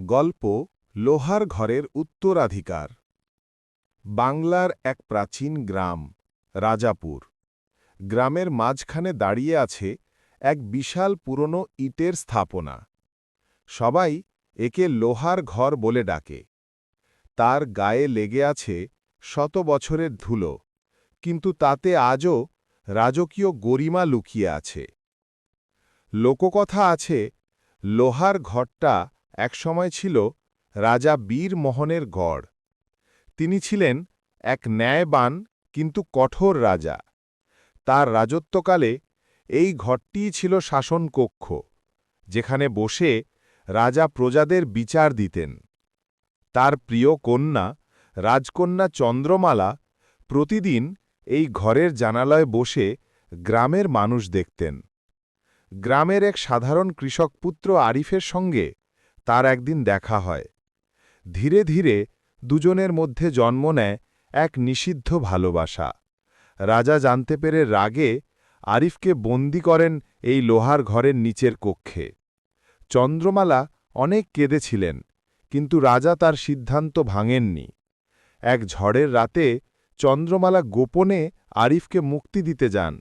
গল্প লোহার ঘরের উত্তরাধিকার। বাংলার এক প্রাচীন গ্রাম, রাজাপুর। গ্রামের মাঝখানে দাঁড়িয়ে আছে এক বিশাল পুরনো ইটের স্থাপনা। সবাই একে লোহার ঘর বলে ডাকে। তার গায়ে লেগে আছে শত বছরের ধুলো, কিন্তু তাতে আজও রাজকীয় গরিমা লুকিয়ে আছে। লোককথা আছে, লোহার ঘরটা একসময় ছিল রাজা বীর মোহনের গড়। তিনি ছিলেন এক ন্যায়বান কিন্তু কঠোর রাজা। তার রাজত্বকালে এই ঘরটিই ছিল শাসনকক্ষ যেখানে বসে রাজা প্রজাদের বিচার দিতেন। তার প্রিয় কন্যা রাজকন্যা চন্দ্রমালা প্রতিদিন এই ঘরের জানালায় বসে গ্রামের মানুষ দেখতেন। গ্রামের এক সাধারণ কৃষকপুত্র আরিফের সঙ্গে তার একদিন দেখা হয়। ধীরে ধীরে দুজনের মধ্যে জন্ম নেয় এক নিষিদ্ধ ভালোবাসা। রাজা জানতে পেরে রাগে আরিফকে বন্দি করেন এই লোহার ঘরের নিচের কক্ষে। চন্দ্রমালা অনেক কেঁদেছিলেন, কিন্তু রাজা তার সিদ্ধান্ত ভাঙেননি। এক ঝড়ের রাতে চন্দ্রমালা গোপনে আরিফকে মুক্তি দিতে যান,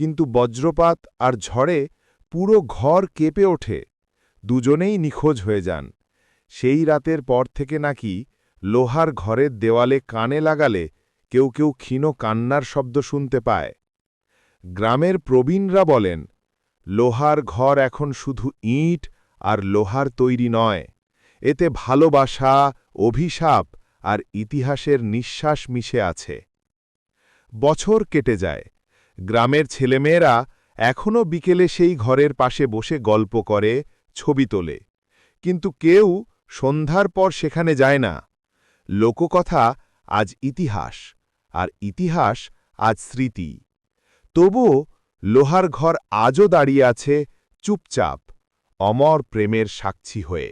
কিন্তু বজ্রপাত আর ঝড়ে পুরো ঘর কেঁপে ওঠে। দুজনেই নিখোঁজ হয়ে যান। সেই রাতের পর থেকে নাকি লোহার ঘরের দেওয়ালে কানে লাগালে কেউ কেউ ক্ষীণ কান্নার শব্দ শুনতে পায়। গ্রামের প্রবীণরা বলেন, লোহার ঘর এখন শুধু ইট আর লোহার তৈরি নয়। এতে ভালোবাসা, অভিশাপ আর ইতিহাসের নিঃশ্বাস মিশে আছে। বছর কেটে যায়। গ্রামের ছেলেমেয়েরা এখনও বিকেলে সেই ঘরের পাশে বসে গল্প করে ছবি তোলে। কিন্তু কেউ সন্ধ্যার পর সেখানে যায় না। লোককথা আজ ইতিহাস, আর ইতিহাস আজ স্মৃতি। তবুও লোহার ঘর আজও দাঁড়িয়ে আছে চুপচাপ, অমর প্রেমের সাক্ষী হয়ে।